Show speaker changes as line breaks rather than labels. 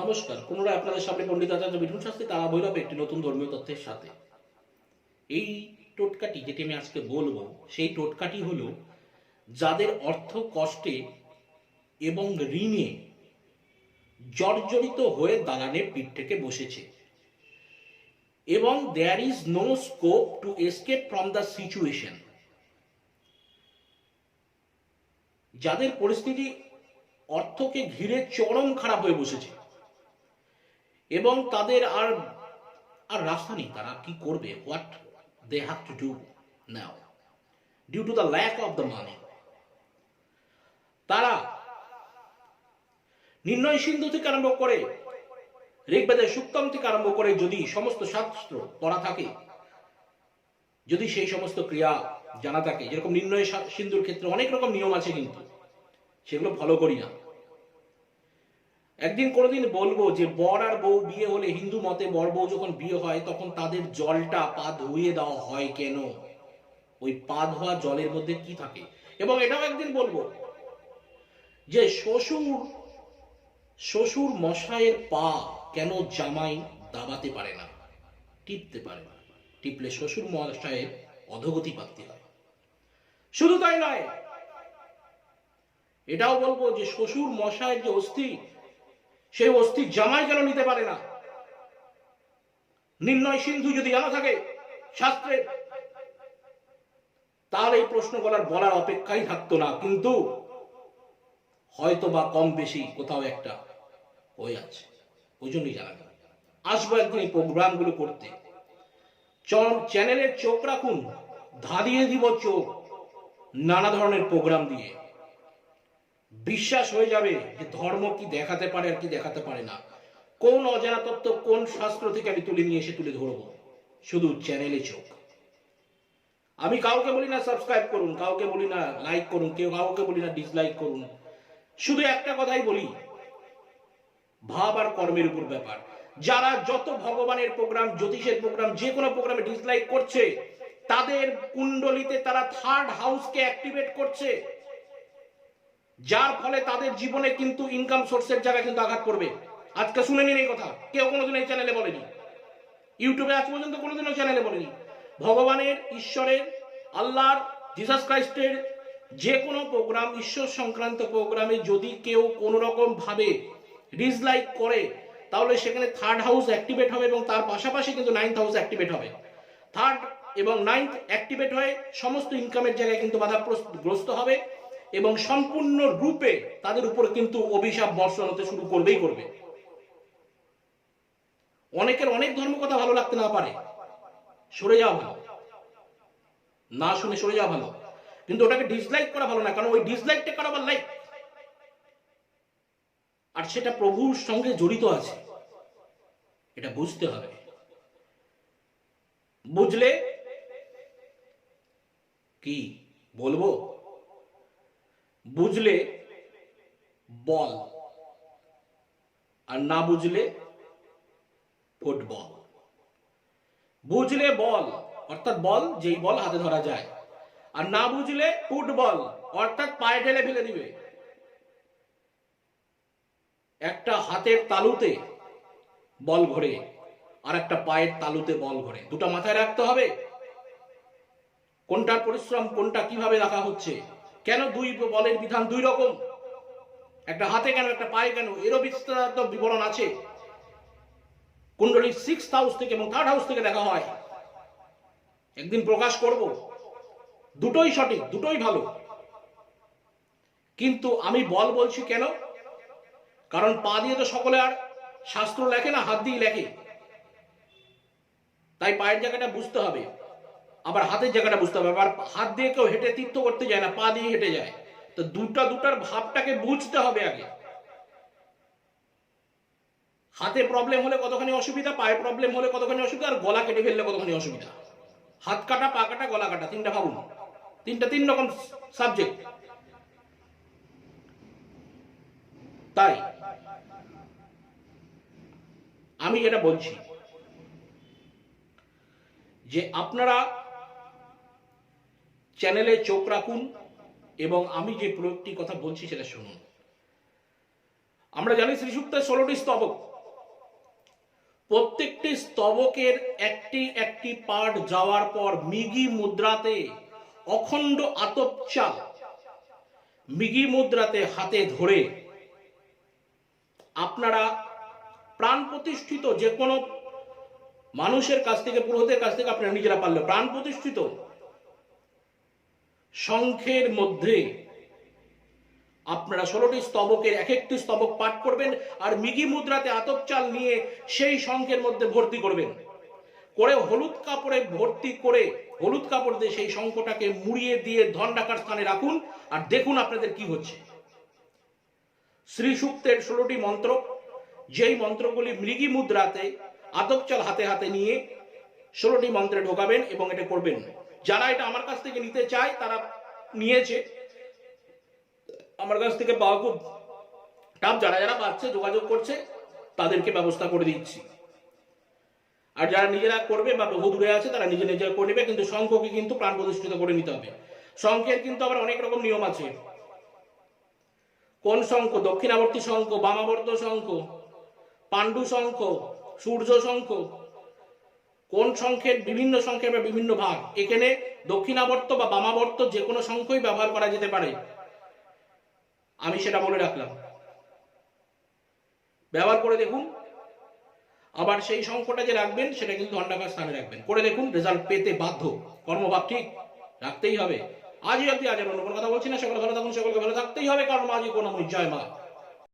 নমস্কার। পুনরায় আপনাদের সামনে পণ্ডিত আচার্য বিঠুন শাস্ত্রী, তারা ভৈরব একটি নতুন ধর্মীয় তথ্যের সাথে। এই টোটকাটি যেটি আমি আজকে বলব, সেই টোটকাটি হলো যাদের অর্থ কষ্টে এবং ঋণে জর্জরিত হয়ে দালানে পিঠ থেকে বসেছে। এবং there is no scope to escape from the situation যাদের পরিস্থিতি অর্থকে ঘিরে চরম খারাপ হয়ে বসেছে। এবং তাদের আর আর রাস্তা নেই। তারা কি করবে? What they have to do now due to the lack of the money তারা নির্ণয় সিন্ধু থেকে আরম্ভ করে, ঋগ্বেদের সুক্তম থেকে আরম্ভ করে যদি সমস্ত শাস্ত্র পড়া থাকে, যদি সেই সমস্ত ক্রিয়া জানা থাকে, যেরকম নির্ণয় সিন্ধুর ক্ষেত্রে অনেক রকম নিয়ম আছে কিন্তু, সেগুলো ফলো করি না। একদিন কোনোদিন বলব যে বর আর বউ বিয়ে হলে হিন্দু মতে বর বউ যখন বিয়ে হয়, তখন তাদের জলটা পা ধুইয়ে দেওয়া হয় কেন? ওই পা ধোয়া জলের মধ্যে কি থাকে? এবং এটাও একদিন বলব যে শ্বশুর শ্বশুর মশাইয়ের পা কেন জামাই দাবাতে পারে না? টিপতে পারে না। টিপলে শ্বশুর মশাইয়ের অধগতি প্রাপ্তি হয়। শুধু তাই নয়, এটাও বলব যে শ্বশুর মশাইয়ের যে অস্থি সেই অস্থি জামাই কেন নিতে পারে না। নির্ণয় সিন্ধু যদি জানা থাকে শাস্ত্রে, তাহলে এই প্রশ্ন করার বলার অপেক্ষাই থাকতো না, কিন্তু হয়তো বা কম বেশি কোথাও একটা হয়ে আছে। ওই জন্যই জানা গেল। আসব একদিন এই প্রোগ্রামগুলো করতে। চ্যানেলে চোখ রাখুন, ধাঁধিয়ে দিব চোখ, নানা ধরনের প্রোগ্রাম দিয়ে। বিশ্বাস হয়ে যাবে যে ধর্ম কি দেখাতে পারে আর কি দেখাতে পারে না। কোন অজানা তত্ত্ব কোন শাস্ত্র থেকে আমি তুলে নিয়ে এসে তুলে ধরবো? শুধু চ্যানেলে চোখ। আমি কাউকে বলি না সাবস্ক্রাইব করুন, কাউকে বলি না লাইক করুন, কেউ কাউকে বলি না ডিসলাইক করুন। শুধু একটা কথাই বলি, ভাব আর কর্মের উপর ব্যাপার। যারা যত ভগবানের প্রোগ্রাম জ্যোতিষের প্রোগ্রাম যে কোনো প্রোগ্রামে ডিসলাইক করছে, তাদের কুণ্ডলিতে তারা থার্ড হাউসকে অ্যাক্টিভেট করছে। যার ফলে তাদের জীবনে কিন্তু ইনকাম সোর্সের জায়গায় কিন্তু আঘাত পড়বে। আজকে শুনে নিন এই কথা। কেউ কোনোদিন এই চ্যানেলে বলেনি। ইউটিউবে আজ পর্যন্ত কোনোদিনও চ্যানেলে বলেনি। ভগবানের, ঈশ্বরের, আল্লাহর জিসাস ক্রাইস্টের যে কোনো প্রোগ্রাম ঈশ্বর সংক্রান্ত প্রোগ্রামে যদি কেউ কোনো রকম ভাবে ডিসলাইক করে, তাহলে সেখানে থার্ড হাউস অ্যাক্টিভেট হবে এবং তার পাশাপাশি কিন্তু নাইন্থ হাউস অ্যাক্টিভেট হবে। থার্ড এবং নাইন্থ অ্যাক্টিভেট হয়ে সমস্ত ইনকামের জায়গায় কিন্তু বাধাগ্রস্ত হবে। এবং সম্পূর্ণ রূপে তাদের উপর কিন্তু অভিশাপ, বর্ষণ হতে শুরু করবেই করবে। অনেকের অনেক ধর্ম কথা ভালো লাগতে না পারে। সরে যাওয়া ভালো। না শুনে সরে যাওয়া ভালো। কিন্তু ওটাকে ডিসলাইক করা ভালো না, কারণ ওই ডিসলাইকটা করা আবার লাইক আর সেটা প্রভুর সঙ্গে জড়িত আছে। এটা বুঝতে হবে। বুঝলে? কি? বলব? বুঝলে বল আর না বুঝলে ফুটবল। বুঝলে বল, অর্থাৎ বল যেই বল হাতে ধরা যায়। আর না বুঝলে ফুটবল, অর্থাৎ পায়ে ঢেলে ফেলে দিবে। একটা হাতের তালুতে বল ঘোরে আর একটা পায়ের তালুতে বল ঘোরে। দুটো মাথায় রাখতে হবে। কোনটার পরিশ্রম, কোনটা কীভাবে রাখা হচ্ছে? কেন দুই বলের বিধান দুই রকম? একটা হাতে কেন, একটা পায়ে কেন? এরও বিস্তারিত বিবরণ আছে। কুণ্ডলীর সিক্স হাউস থেকে এবং থার্ড হাউস থেকে দেখা হয়। একদিন প্রকাশ করব। দুটোই সঠিক, দুটোই ভালো। কিন্তু আমি বল বলছি কেন? কারণ পা দিয়ে তো সকলে আর শাস্ত্র লেখে না, হাত দিয়ে লেখে। তাই পায়ের জায়গাটা বুঝতে হবে। আবার হাতের জায়গাটা বুঝতে হবে, আবার হাত দিয়ে কেউ হেঁটে তীর্থ করতে যায় না, পা দিয়ে হেঁটে যায়। তো দুটা দুটার ভাবটাকে বুঝতে হবে আগে। হাতে প্রবলেম হলে কতখানি অসুবিধা, পায়ে প্রবলেম হলে কতখানি অসুবিধা, আর গলা কেটে ফেললে কতখানি অসুবিধা। হাত কাটা, পা কাটা, গলা কাটা, তিনটা ভাবুন। তিনটা তিন রকম সাবজেক্ট তাই আমি যেটা বলছি যে আপনারা চ্যানেলে চোখ রাখুন এবং আমি যে প্রয়োগটি কথা বলছি সেটা শুনুন। আমরা জানি শ্রী সূক্তের ষোলোটি স্তবক। প্রত্যেকটি স্তবকের একটি একটি পাঠ যাওয়ার পর মিগি মুদ্রাতে অখণ্ড আতপ চাল মিগি মুদ্রাতে হাতে ধরে আপনারা প্রাণ প্রতিষ্ঠিত যে কোনো মানুষের কাছ থেকে, পুরোহিতের কাছ থেকে আপনারা নিজেরা পারলে প্রাণ প্রতিষ্ঠিত শঙ্খের মধ্যে আপনারা ষোলোটি স্তবকের এক একটি স্তবক পাঠ করবেন আর মিগি মুদ্রাতে আতপ চাল নিয়ে সেই শঙ্খের মধ্যে ভর্তি করবেন। করে হলুদ কাপড়ে ভর্তি করে হলুদ কাপড় দিয়ে সেই শঙ্খটাকে মুড়িয়ে দিয়ে ধন ডাকার স্থানে রাখুন আর দেখুন আপনাদের কি হচ্ছে। শ্রী সূক্তের ষোলোটি মন্ত্র, যেই মন্ত্রগুলি মৃগী মুদ্রাতে আতপ চাল হাতে হাতে নিয়ে ষোলোটি মন্ত্রে ঢোকাবেন এবং এটা করবেন। যারা এটা আমার কাছ থেকে নিতে চায়, তারা নিয়েছে। আমার কাছ থেকে পাওয়া খুব টাপ যারা যারা পাচ্ছে, যোগাযোগ করছে, তাদেরকে ব্যবস্থা করে দিচ্ছি। আর যারা নিজেরা করবে বা বহু দূরে আছে, তারা নিজে নিজে করে নেবে, কিন্তু শঙ্খকে কিন্তু প্রাণ প্রতিষ্ঠিত করে নিতে হবে। শঙ্খের কিন্তু আবার অনেক রকম নিয়ম আছে। কোন শঙ্খ দক্ষিণাবর্তী শঙ্খ বামাবর্ত শঙ্খ পাণ্ডু শঙ্খ সূর্য শঙ্খ কোন শঙ্খের বিভিন্ন শঙ্খের বা বিভিন্ন ভাগ? এখানে দক্ষিণাবর্ত বা বামাবর্ত যে কোনো সংখ্যই ব্যবহার করা যেতে পারে। আমি সেটা বলে রাখলাম। ব্যবহার করে দেখুন। আবার সেই সংখ্যাটা যে রাখবেন, সেটা কিন্তু ঘন্টাকার স্থানে রাখবেন। করে দেখুন রেজাল্ট পেতে বাধ্য। কর্মভাব ঠিক রাখতেই হবে। আজই অব্দি আজ অন্য কোনো কথা বলছি না। সকলে ভালো থাকুন, সকলকে ভালো থাকতেই হবে, কারণ আজই কোনো জয় মা